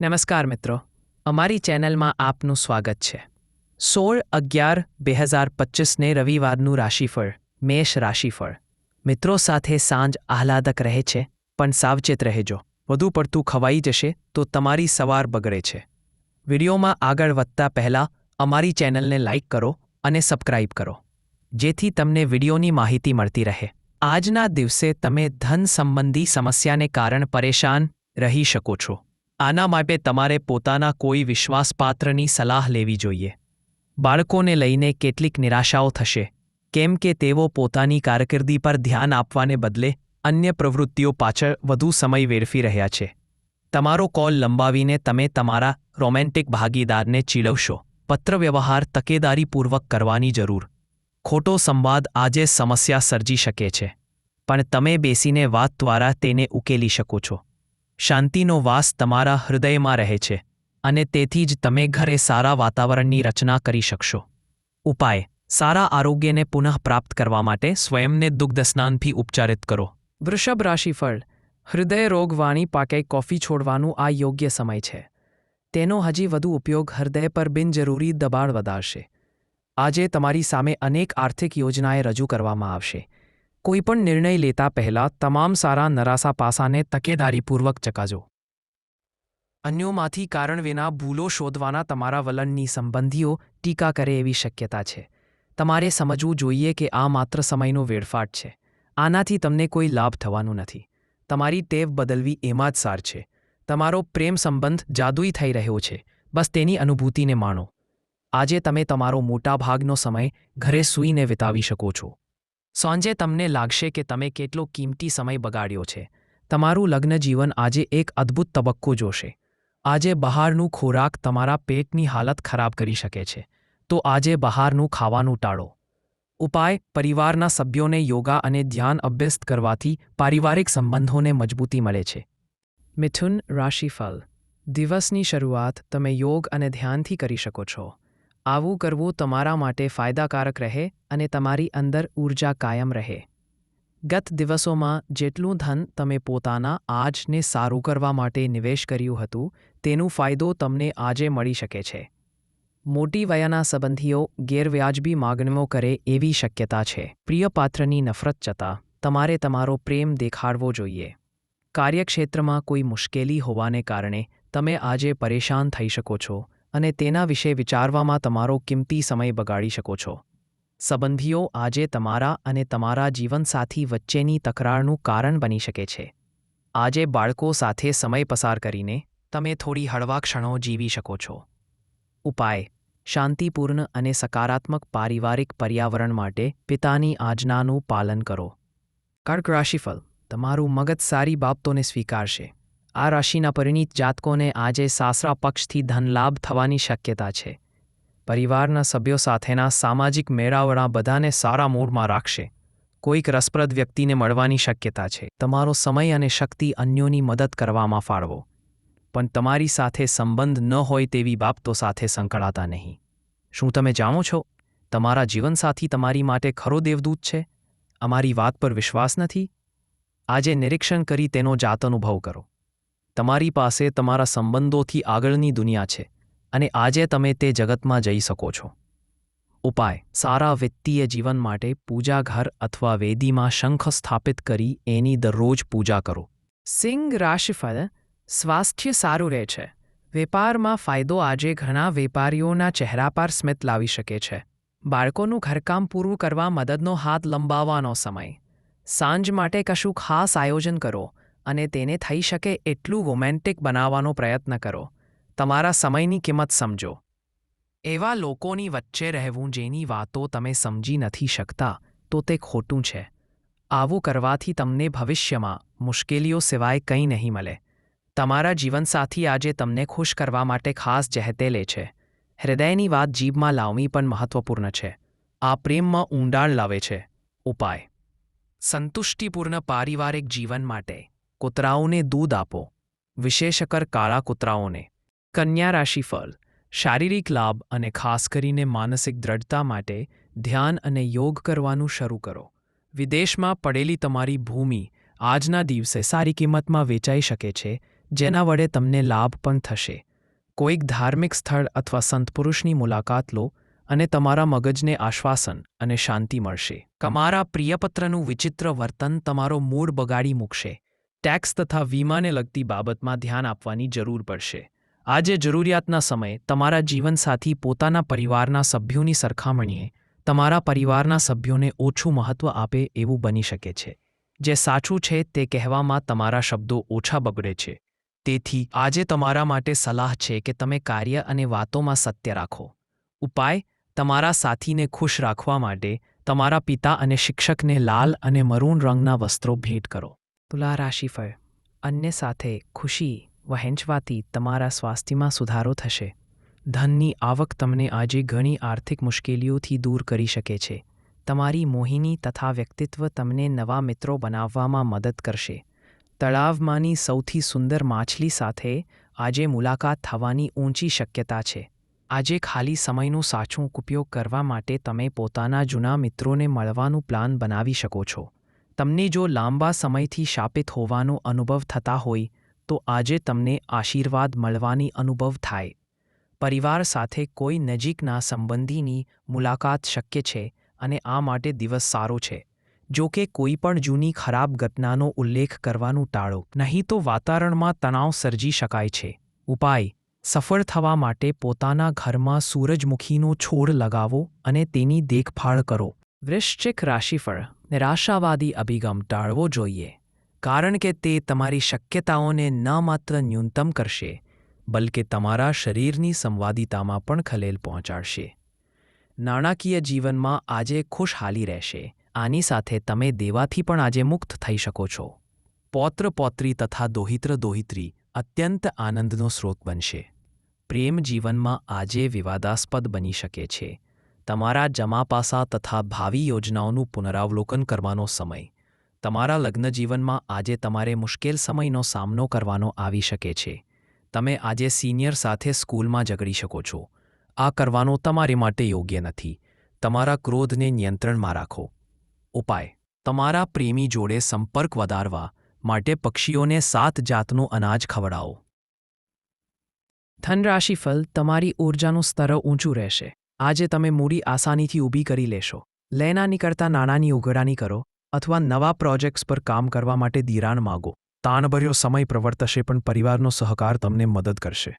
નમસ્કાર મિત્રો. અમારી ચેનલમાં આપનું સ્વાગત છે. સોળ અગિયાર બે હજાર પચીસને રવિવારનું રાશિફળ, મેષ રાશિફળ. મિત્રો સાથે સાંજ આહલાદક રહે છે, પણ સાવચેત રહેજો. વધુ પડતું ખવાઈ જશે તો તમારી સવાર બગડે છે. વિડીયોમાં આગળ વધતા પહેલાં અમારી ચેનલને લાઇક કરો અને સબસ્ક્રાઇબ કરો. જેથી તમને વિડીયોની માહિતી મળતી રહે. આજના દિવસે તમે ધન સંબંધી સમસ્યાને કારણ પરેશાન રહી શકો છો. આના માટે તમારે પોતાના કોઈ વિશ્વાસપાત્રની સલાહ લેવી જોઈએ. બાળકોને લઈને કેટલીક નિરાશાઓ થશે, કેમ કે તેઓ પોતાની કારકિર્દી પર ધ્યાન આપવાને બદલે અન્ય પ્રવૃત્તિઓ પાછળ વધુ સમય વેડફી રહ્યા છે. તમારો કોલ લંબાવીને તમે તમારા રોમેન્ટિક ભાગીદારને ચીડવશો. પત્રવ્યવહાર તકેદારીપૂર્વક કરવાની જરૂર. ખોટો સંવાદ આજે સમસ્યા સર્જી શકે છે, પણ તમે બેસીને વાત દ્વારા તેને ઉકેલી શકો છો. શાંતિનો વાસ તમારા હૃદયમાં રહે છે અને તેથી જ તમે ઘરે સારા વાતાવરણની રચના કરી શકશો. ઉપાય, સારા આરોગ્યને પુનઃપ્રાપ્ત કરવા માટે સ્વયંને દુગ્ધસ્નાનથી ઉપચારિત કરો. વૃષભ રાશિફળ, હૃદય રોગ પાકે કોફી છોડવાનું આ યોગ્ય સમય છે. તેનો હજી વધુ ઉપયોગ હૃદય પર બિનજરૂરી દબાણ વધારશે. આજે તમારી સામે અનેક આર્થિક યોજનાએ રજૂ કરવામાં આવશે. કોઈપણ નિર્ણય લેતા પહેલાં તમામ સારા નરાસા પાસાને તકેદારીપૂર્વક ચકાજો. અન્યોમાંથી કારણ વિના ભૂલો શોધવાના તમારા વલણની સંબંધીઓ ટીકા કરે એવી શક્યતા છે. તમારે સમજવું જોઈએ કે આ માત્ર સમયનો વેડફાટ છે. આનાથી તમને કોઈ લાભ થવાનું નથી. તમારી ટેવ બદલવી એમાં જ સાર છે. તમારો પ્રેમ સંબંધ જાદુઈ થઈ રહ્યો છે. બસ તેની અનુભૂતિને માણો. આજે તમે તમારો મોટાભાગનો સમય ઘરે સૂઈને વિતાવી શકો છો. સાંજે તમને લાગશે કે તમે કેટલો કિંમતી સમય બગાડ્યો છે. તમારું લગ્ન જીવન આજે એક અદ્ભુત તબક્કો જોશે. આજે બહારનું ખોરાક તમારા પેટની હાલત ખરાબ કરી શકે છે. તો આજે બહારનું ખાવાનું ટાળો. ઉપાય, પરિવારના સભ્યોને યોગા અને ધ્યાન અભ્યસ્ત કરવાથી પારિવારિક સંબંધોને મજબૂતી મળે છે. મિથુન રાશિફળ. દિવસની શરૂઆત તમે યોગ અને ધ્યાનથી કરી શકો છો. આવું કરવું તમારા માટે ફાયદાકારક રહે અને તમારી અંદર ઊર્જા કાયમ રહે. ગત દિવસોમાં જેટલું ધન તમે પોતાના આજને સારું કરવા માટે નિવેશ કર્યું હતું, તેનું ફાયદો તમને આજે મળી શકે છે. મોટી વયના સંબંધીઓ ગેરવ્યાજબી માગણીઓ કરે એવી શક્યતા છે. પ્રિય પાત્રની નફરત જતા તમારે તમારો પ્રેમ દેખાડવો જોઈએ. કાર્યક્ષેત્રમાં કોઈ મુશ્કેલી હોવાને કારણે તમે આજે પરેશાન થઈ શકો છો. અને તેના વિશે વિચારવામાં તમારો કિંમતી સમય બગાડી શકો છો. સંબંધીઓ આજે તમારા અને તમારા જીવનસાથી વચ્ચેની તકરારનું કારણ બની શકે છે. આજે બાળકો સાથે સમય પસાર કરીને તમે થોડી હળવા ક્ષણો જીવી શકો છો. ઉપાય. શાંતિપૂર્ણ અને સકારાત્મક પારિવારિક પર્યાવરણ માટે પિતાની આજ્ઞાનું પાલન કરો. કર્ક રાશિફળ. તમારું મગજ સારી બાબતોને સ્વીકારશે. આ રાશિના પરિણીત જાતકોને આજે સાસરા પક્ષથી ધનલાભ થવાની શક્યતા છે. પરિવારના સભ્યો સાથેના સામાજિક મેળાવડા બધાને સારા મૂડમાં રાખશે. કોઈક રસપ્રદ વ્યક્તિને મળવાની શક્યતા છે. તમારો સમય અને શક્તિ અન્યોની મદદ કરવામાં ફાળવો. પણ તમારી સાથે સંબંધ ન હોય તેવી બાબતો સાથે સંકળાતા નહીં. શું તમે જાણો છો? તમારા જીવનસાથી તમારી માટે ખરો દેવદૂત છે? અમારી વાત પર વિશ્વાસ નથી? આજે નિરીક્ષણ કરી તેનો જાત અનુભવ કરો. તમારી પાસે તમારા સંબંધોથી આગળની દુનિયા છે અને આજે તમે તે જગતમાં જઈ શકો છો. ઉપાય, સારા વિત્તીય જીવન માટે પૂજાઘર અથવા વેદીમાં શંખ સ્થાપિત કરી એની દરરોજ પૂજા કરો. સિંહ રાશિફળ, સ્વાસ્થ્ય સારું રહે છે. વેપારમાં ફાયદો આજે ઘણા વેપારીઓના ચહેરા પર સ્મિત લાવી શકે છે. બાળકોનું ઘરકામ પૂરું કરવા મદદનો હાથ લંબાવવાનો સમય. સાંજ માટે કશું ખાસ આયોજન કરો. અને તેને થઈ શકે એટલું રોમેન્ટિક બનાવવાનો પ્રયત્ન કરો. તમારા સમયની કિંમત સમજો. એવા લોકોની વચ્ચે રહેવું જેની વાતો તમે સમજી નથી શકતા, તો તે ખોટું છે. આવું કરવાથી તમને ભવિષ્યમાં મુશ્કેલીઓ સિવાય કંઈ નહીં મળે. તમારા જીવનસાથી આજે તમને ખુશ કરવા માટે ખાસ જહેતે લે છે. હૃદયની વાત જીભમાં લાવવી પણ મહત્વપૂર્ણ છે. આ પ્રેમમાં ઊંડાણ લાવે છે. ઉપાય. સંતુષ્ટિપૂર્ણ પારિવારિક જીવન માટે કૂતરાઓને દૂધ આપો. વિશેષકર કાળા કૂતરાઓને. કન્યા રાશિફળ શારીરિક લાભ અને ખાસ કરીને માનસિક દ્રઢતા માટે ધ્યાન અને યોગ કરવાનું શરૂ કરો. વિદેશમાં પડેલી તમારી ભૂમિ આજના દિવસે સારી કિંમતમાં વેચાઈ શકે છે, જેના વડે તમને લાભ પણ થશે. કોઈક ધાર્મિક સ્થળ અથવા સંતપુરુષની મુલાકાત લો અને તમારા મગજને આશ્વાસન અને શાંતિ મળશે. તમારા પ્રિયપત્રનું વિચિત્ર વર્તન તમારો મૂડ બગાડી મૂકશે. ટેક્સ તથા વીમાને લગતી બાબતમાં ધ્યાન આપવાની જરૂર પડશે. આજે જરૂરિયાતના સમયે તમારા જીવનસાથી પોતાના પરિવારના સભ્યોની સરખામણીએ તમારા પરિવારના સભ્યોને ઓછું મહત્ત્વ આપે એવું બની શકે છે. જે સાચું છે તે કહેવામાં તમારા શબ્દો ઓછા બગડે છે. તેથી આજે તમારા માટે સલાહ છે કે તમે કાર્ય અને વાતોમાં સત્ય રાખો. ઉપાય, તમારા સાથીને ખુશ રાખવા માટે તમારા પિતા અને શિક્ષકને લાલ અને મરૂન રંગના વસ્ત્રો ભેટ કરો. તુલા રાશિફળ અન્ય સાથે ખુશી વહેંચવાથી તમારા સ્વાસ્થ્યમાં સુધારો થશે. ધનની આવક તમને આજે ઘણી આર્થિક મુશ્કેલીઓથી દૂર કરી શકે છે. તમારી મોહિની તથા વ્યક્તિત્વ તમને નવા મિત્રો બનાવવામાં મદદ કરશે. તળાવમાંની સૌથી સુંદર માછલી સાથે આજે મુલાકાત થવાની ઊંચી શક્યતા છે. આજે ખાલી સમયનો સાચો ઉપયોગ કરવા માટે તમે પોતાના જૂના મિત્રોને મળવાનું પ્લાન બનાવી શકો છો. તમને જો લાંબા સમયથી શાપિત હોવાનો અનુભવ થતા હોય, તો આજે તમને આશીર્વાદ મળવાની અનુભવ થાય. પરિવાર સાથે કોઈ નજીકના સંબંધીની મુલાકાત શક્ય છે અને આ માટે દિવસ સારો છે. જો કે કોઈ પણ જૂની ખરાબ ઘટનાનો ઉલ્લેખ કરવાનું ટાળો. નહીં તો વાતાવરણમાં તણાવ સર્જી શકાય છે. ઉપાય. સફળ થવા માટે પોતાના ઘરમાં સૂરજમુખીનો છોડ લગાવો અને તેની દેખભાળ કરો. વૃશ્ચિક રાશિફળ. નિરાશાવાદી અભિગમ ટાળવો જોઈએ, કારણ કે તે તમારી શક્યતાઓને ન માત્ર ન્યૂનતમ કરશે, બલકે તમારા શરીરની સંવાદિતામાં પણ ખલેલ પહોંચાડશે. નાણાકીય જીવનમાં આજે ખુશહાલી રહેશે, આની સાથે તમે દેવાથી પણ આજે મુક્ત થઈ શકો છો. પૌત્ર પૌત્રી તથા દોહિત્ર દોહિત્રી અત્યંત આનંદનો સ્રોત બનશે. પ્રેમ જીવનમાં આજે વિવાદાસ્પદ બની શકે છે. તમારા જમા પાસા તથા ભાવિ યોજનાઓનું પુનરાવલોકન કરવાનો સમય. તમારા લગ્નજીવનમાં આજે તમારે મુશ્કેલ સમયનો સામનો કરવાનો આવી શકે છે. તમે આજે સિનિયર સાથે સ્કૂલમાં ઝઘડી શકો છો. આ કરવાનો તમારે માટે યોગ્ય નથી. તમારા ક્રોધને નિયંત્રણમાં રાખો. ઉપાય. તમારા પ્રેમી જોડે સંપર્ક વધારવા માટે પક્ષીઓને સાત જાતનું અનાજ ખવડાવો. ધનરાશિ ફલ તમારી ઊર્જાનું સ્તર ઊંચું રહેશે. આજે તમે મૂડી આસાનીથી ઊભી કરી લેશો. લેના નીકળતા નાણાંની ઉઘરાણી કરો અથવા નવા પ્રોજેક્ટ્સ પર કામ કરવા માટે ધિરાણ માગો. તાણભર્યો સમય પ્રવર્તશે પણ પરિવારનો સહકાર તમને મદદ કરશે.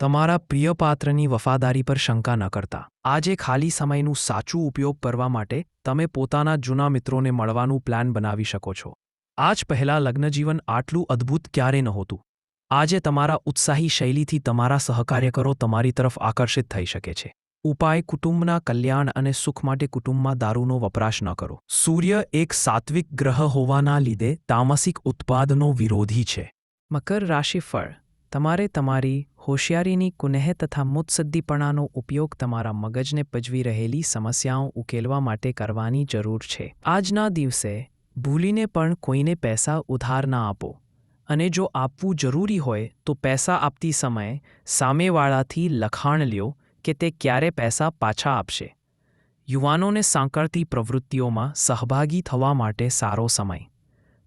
તમારા પ્રિય પાત્રની વફાદારી પર શંકા ન કરતા. આજે ખાલી સમયનું સાચું ઉપયોગ કરવા માટે તમે પોતાના જૂના મિત્રોને મળવાનું પ્લાન બનાવી શકો છો. આજ પહેલાં લગ્નજીવન આટલું અદ્ભુત ક્યારે નહોતું. આજે તમારા ઉત્સાહી શૈલીથી તમારા સહકાર્યકરો તમારી તરફ આકર્ષિત થઈ શકે છે. ઉપાય કુટુંબના કલ્યાણ અને સુખ માટે કુટુંબમાં દારૂનો વપરાશ ન કરો. સૂર્ય એક સાત્વિક ગ્રહ હોવાના લીધે તામસિક ઉત્પાદનો વિરોધી છે. મકર રાશિફળ તમારે તમારી હોશિયારીની કુનેહ તથા મુત્સદ્દીપણાનો ઉપયોગ તમારા મગજને પજવી રહેલી સમસ્યાઓ ઉકેલવા માટે કરવાની જરૂર છે. આજના દિવસે ભૂલીને પણ કોઈને પૈસા ઉધાર ના આપો. અને જો આપવું જરૂરી હોય તો પૈસા આપતી સમયે સામેવાળાથી લખાણ લ્યો કે તે ક્યારે પૈસા પાછા આપશે. યુવાનોને સાંકળતી પ્રવૃત્તિઓમાં સહભાગી થવા માટે સારો સમય.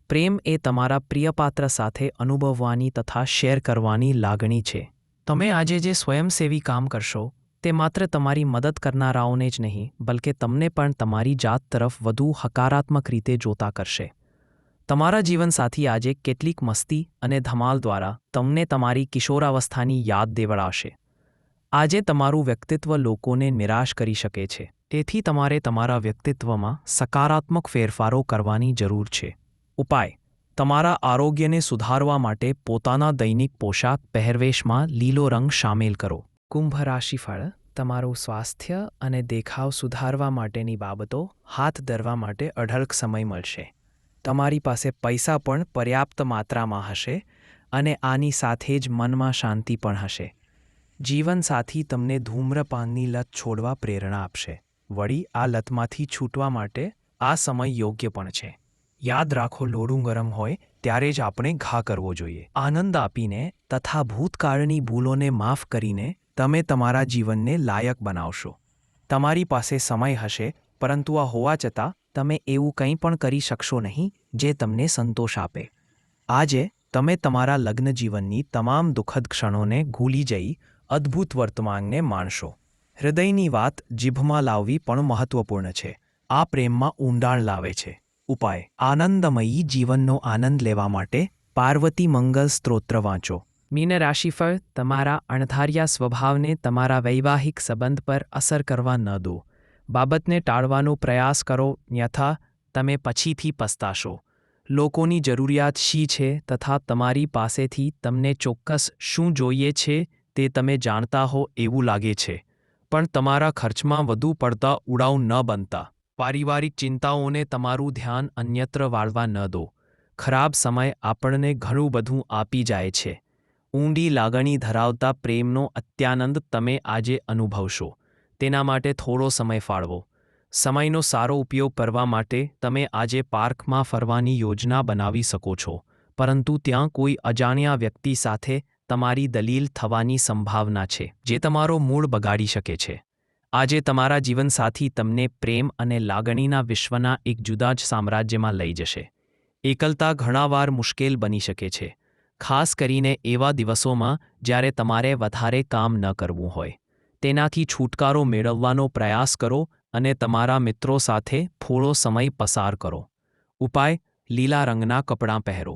પ્રેમ એ તમારા પ્રિયપાત્ર સાથે અનુભવવાની તથા શેર કરવાની લાગણી છે. તમે આજે જે સ્વયંસેવી કામ કરશો, તે માત્ર તમારી મદદ કરનારાઓને જ નહીં, બલકે તમને પણ તમારી જાત તરફ વધુ હકારાત્મક રીતે જોતા કરશે. તમારા જીવનસાથી આજે કેટલીક મસ્તી અને ધમાલ દ્વારા તમને તમારી કિશોરાવસ્થાની યાદ દેવડાવશે. આજે તમારું વ્યક્તિત્વ લોકોને નિરાશ કરી શકે છે. તેથી તમારે તમારા વ્યક્તિત્વમાં સકારાત્મક ફેરફારો કરવાની જરૂર છે. ઉપાય. તમારા આરોગ્યને સુધારવા માટે પોતાના દૈનિક પોશાક પહેરવેશમાં લીલો રંગ સામેલ કરો. કુંભ રાશિફળ. તમારું સ્વાસ્થ્ય અને દેખાવ સુધારવા માટેની બાબતો હાથ ધરવા માટે અઢળક સમય મળશે. તમારી પાસે પૈસા પણ પર્યાપ્ત માત્રામાં હશે અને આની સાથે જ મનમાં શાંતિ પણ હશે. જીવનસાથી તમને ધૂમ્રપાનની લત છોડવા પ્રેરણા આપશે. વળી આ લતમાંથી છૂટવા માટે આ સમય યોગ્ય પણ છે. યાદ રાખો, લોડું ગરમ હોય ત્યારે જ આપણે ઘા કરવો જોઈએ. આનંદ આપીને તથા ભૂતકાળની ભૂલોને માફ કરીને તમે તમારા જીવનને લાયક બનાવશો. તમારી પાસે સમય હશે, પરંતુ આ હોવા છતાં તમે એવું કંઈ પણ કરી શકશો નહીં જે તમને સંતોષ આપે. આજે તમે તમારા લગ્ન જીવનની તમામ દુઃખદ ક્ષણોને ભૂલી જઈ અદ્ભુત વર્તમાનને માણશો. હૃદયની વાત જીભમાં લાવવી પણ મહત્વપૂર્ણ છે. આ પ્રેમમાં ઊંડાણ લાવે છે. ઉપાય. આનંદમયી જીવનનો આનંદ લેવા માટે પાર્વતી મંગલ સ્ત્રોત્ર વાંચો. મીન રાશિફળ તમારા અણધાર્યા સ્વભાવને તમારા વૈવાહિક સંબંધ પર અસર કરવા ન દો. બાબતને ટાળવાનો પ્રયાસ કરો, ન્યથા તમે પછીથી પસ્તાશો. લોકોની જરૂરિયાત શી છે તથા તમારી પાસેથી તમને ચોક્કસ શું જોઈએ છે તે તમે જાણતા હો એવું લાગે છે. પણ તમારા ખર્ચમાં વધુ પડતા ઉડાઉ ન બનતા. પારિવારિક ચિંતાઓને તમારું ધ્યાન અન્યત્ર વાળવા ન દો. ખરાબ સમય આપણને ઘણું બધું આપી જાય છે. ઊંડી લાગણી ધરાવતા પ્રેમનો અત્યાનંદ તમે આજે અનુભવશો. તેના માટે થોડો સમય ફાળવો. સમયનો સારો ઉપયોગ કરવા માટે તમે આજે પાર્કમાં ફરવાની યોજના બનાવી શકો છો. પરંતુ ત્યાં કોઈ અજાણ્યા વ્યક્તિ સાથે તમારી દલીલ થવાની સંભાવના છે, જે તમારો મૂળ બગાડી શકે છે. આજે તમારા જીવનસાથી તમને પ્રેમ અને લાગણીના વિશ્વના એક જુદા જ સામ્રાજ્યમાં લઈ જશે. એકલતા ઘણાવાર મુશ્કેલ બની શકે છે, ખાસ કરીને એવા દિવસોમાં જ્યારે તમારે વધારે કામ ન કરવું હોય. તેનાથી છૂટકારો મેળવવાનો પ્રયાસ કરો અને તમારા મિત્રો સાથે થોડો સમય પસાર કરો. ઉપાય, લીલા રંગના કપડાં પહેરો.